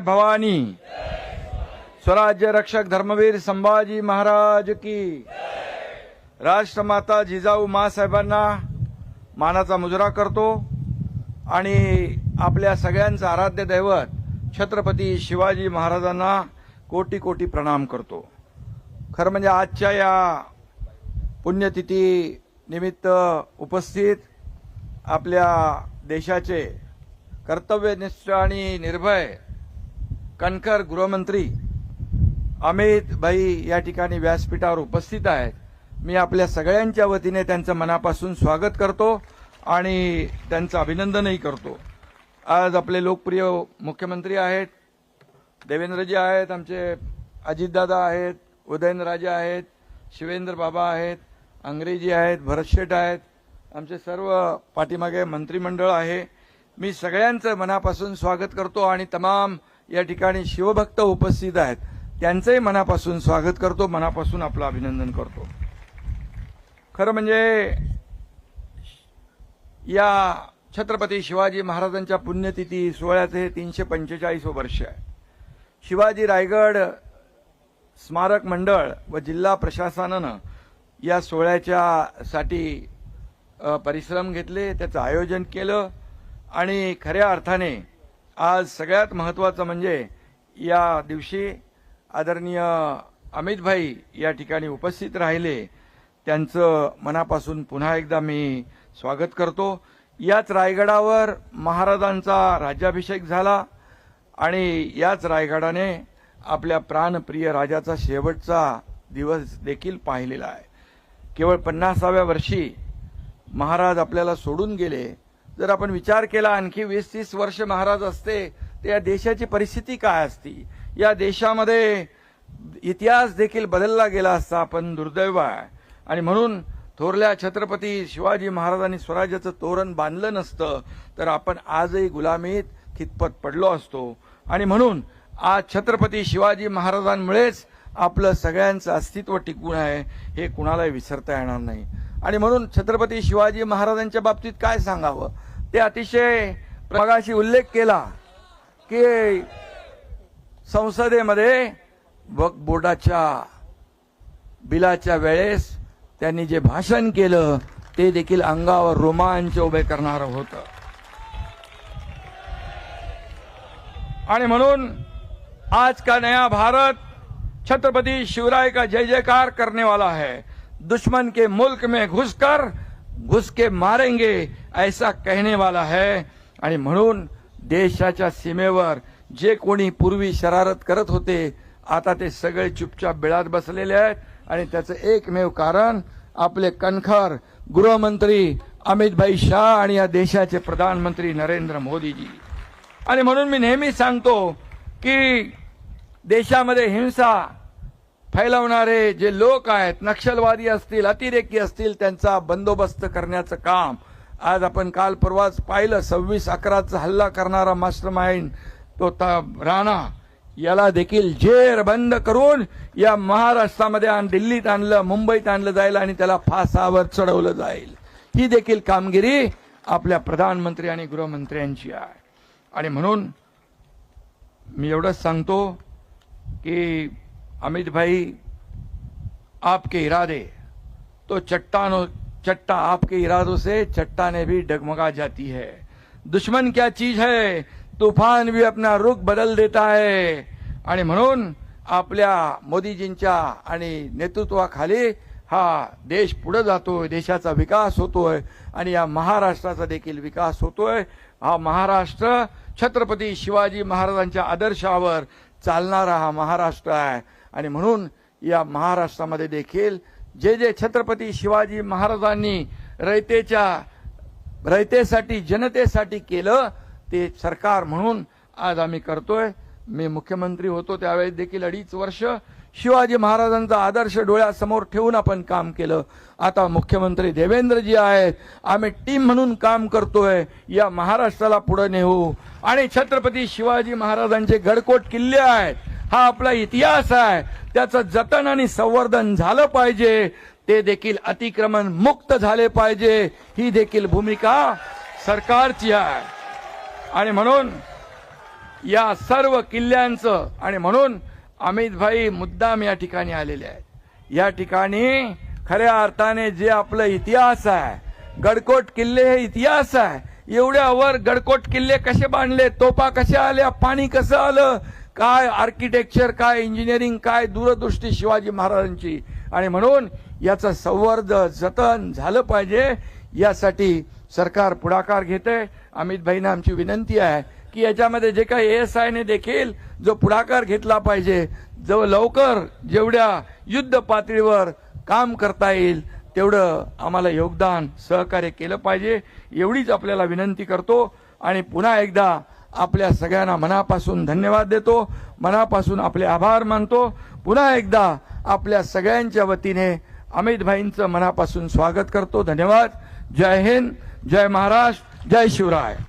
भवानी। स्वराज्य रक्षक धर्मवीर संभाजी महाराज की। राष्ट्रमाता जिजाऊ मासाहेबांना मानाचा मुजरा करतो आणि आपल्या सगळ्यांचं आराध्य दैवत छत्रपती शिवाजी महाराजांना कोटी कोटी प्रणाम करतो. खरं म्हणजे आजच्या या पुण्यतिथी निमित्त उपस्थित आपल्या देशाचे कर्तव्यनिष्ठ आणि निर्भय कणकर गृहमंत्री अमित भाई या ठिकाणी व्यासपीठावर उपस्थित आहेत. मी आपल्या सगळ्यांच्या वतीने त्यांचं मनापासून स्वागत करतो आणि त्यांचं अभिनंदनही करतो. आज आपले लोकप्रिय मुख्यमंत्री आहेत देवेंद्रजी आहेत आमचे अजितदादा आहेत उदयनराजे आहेत शिवेंद्र बाबा आहेत अंग्रेजी आहेत भरतशेठ आहेत आमचे सर्व पाठीमागे मंत्रिमंडळ आहे. मी सगळ्यांचं मनापासून स्वागत करतो आणि तमाम या ठिकाणी शिवभक्त उपस्थित आहेत. त्यांचंही मनापासून स्वागत करतो मनापासून आपलं अभिनंदन करतो. खरं म्हणजे या छत्रपती शिवाजी महाराजांच्या पुण्यतिथी सोहळ्याचे हे तीनशे पंचेचाळीस वर्ष आहे. शिवाजी रायगड स्मारक मंडळ व जिल्हा प्रशासनानं या सोहळ्याच्या साठी परिश्रम घेतले त्याचं आयोजन केलं आणि खऱ्या अर्थाने आज सगळ्यात महत्त्वाचं म्हणजे या दिवशी आदरणीय अमितभाई या ठिकाणी उपस्थित राहिले. त्यांचं मनापासून पुन्हा एकदा मी स्वागत करतो. याच रायगडावर महाराजांचा राज्याभिषेक झाला आणि याच रायगडाने आपल्या प्राणप्रिय राजाचा शेवटचा दिवस देखील पाहिलेला आहे. केवळ पन्नासाव्या वर्षी महाराज आपल्याला सोडून गेले. जर आपण विचार केला आणखी वीस तीस वर्ष महाराज असते तर या देशाची परिस्थिती काय असती? या देशामध्ये इतिहास देखील बदलला गेला असता आपण दुर्दैव आहे. आणि म्हणून थोरल्या छत्रपती शिवाजी महाराजांनी स्वराज्याचं तोरण बांधलं नसतं तर आपण आजही गुलामीत खितपत पडलो असतो. आणि म्हणून आज छत्रपती शिवाजी महाराजांमुळेच आपलं सगळ्यांचं अस्तित्व टिकून आहे हे कुणालाही विसरता येणार नाही. आणि म्हणून छत्रपती शिवाजी महाराजांच्या बाबतीत काय सांगावं? ते अतिशय मगाशी उल्लेख केला की संसदेमध्ये वक बोर्डाच्या बिलाच्या वेळेस त्यांनी जे भाषण केलं ते देखील अंगावर रोमांच उभे करणारं होतं. आणि म्हणून आज का नया भारत छत्रपती शिवराय का जय जयकार करने वाला है? दुश्मन के मुल्क में घुसकर घुस के मारेंगे ऐसा कहने वाला है। आणि म्हणून देशाच्या सीमेवर जे कोणी पूर्वी शरारत करत होते आता ते सगळे चुपचाप बिळात बसलेले आहेत. आणि त्याचं एकमेव कारण आपले कणखर गृहमंत्री अमितभाई शाह आणि या देशाचे प्रधानमंत्री नरेंद्र मोदीजी. आणि म्हणून मी नेहमी सांगतो की देशामध्ये हिंसा फैलवणारे जे लोक आहेत नक्षलवादी असतील अतिरेकी असतील त्यांचा बंदोबस्त करण्याचं काम. आज आपण काल परवाच पाहिलं सव्वीस अकराचा हल्ला करणारा मास्टर माइंड तो राणा याला देखील जेर बंद करून या महाराष्ट्रामध्ये आण दिल्लीत आणलं मुंबईत आणलं जाईल आणि त्याला फासावर चढवलं जाईल. ही देखील कामगिरी आपल्या प्रधानमंत्री आणि गृहमंत्र्यांची आहे. आणि म्हणून मी एवढंच सांगतो की अमित भाई आपके इरादे। तो चट्टानों चट्टा आपके इरादों से चट्टाने भी डगमगा जाती है। दुश्मन क्या चीज है? तूफान भी अपना रुख बदल देता है। आणि म्हणून आपल्या मोदीजींच्या आणि नेतृत्वाखाली हा देश पुढे जातोय देशाचा विकास होतोय आणि या महाराष्ट्राचा देखील विकास होतोय. हा महाराष्ट्र छत्रपती शिवाजी महाराजांच्या आदर्शावर चालणारा हा महाराष्ट्र आहे. आणि म्हणून या महाराष्ट्रामध्ये देखील जे जे छत्रपती शिवाजी महाराजांनी रयतेच्या रयतेसाठी जनतेसाठी केलं ते सरकार म्हणून आज आम्ही करतोय. मी मुख्यमंत्री होतो त्यावेळेस देखील अडीच वर्ष शिवाजी महाराजांचा आदर्श डोळ्यासमोर ठेवून आपण काम केलं. आता मुख्यमंत्री देवेंद्रजी आहेत. आम्ही टीम म्हणून काम करतोय. या महाराष्ट्राला पुढे नेऊ. आणि छत्रपती शिवाजी महाराजांचे गडकोट किल्ले आहेत. हा आपला इतिहास आहे. त्याचं जतन आणि संवर्धन झालं पाहिजे. ते देखील अतिक्रमण मुक्त झाले पाहिजे. ही देखील भूमिका सरकारची आहे. आणि म्हणून या सर्व किल्ल्यांचं आणि म्हणून अमितभाई मुद्दाम या ठिकाणी आलेले आहेत. या ठिकाणी खऱ्या अर्थाने जे आपलं इतिहास आहे गडकोट किल्ले हे इतिहास आहे. एवढ्यावर गडकोट किल्ले कसे बांधले तोपा कशा आल्या पाणी कसं आलं काय आर्किटेक्चर काय इंजिनिअरिंग काय दूरदृष्टी शिवाजी महाराजांची? आणि म्हणून याचं संवर्धन जतन झालं पाहिजे. यासाठी सरकार पुढाकार घेते. अमितभाईंना आमची विनंती आहे की याच्यामध्ये जे काही एस आयने देखील जो पुढाकार घेतला पाहिजे जो लवकर जेवढ्या युद्ध पातळीवर काम करता येईल तेवढं आम्हाला योगदान सहकार्य केलं पाहिजे. एवढीच आपल्याला विनंती करतो. आणि पुन्हा एकदा आपल्या सगळ्यांना मनापासून धन्यवाद देतो मनापासून आपले आभार मानतो. पुन्हा एकदा आपल्या सगळ्यांच्या वतीने अमितभाईंचं मनापासून स्वागत करतो. धन्यवाद. जय हिंद जय महाराष्ट्र जय शिवराय.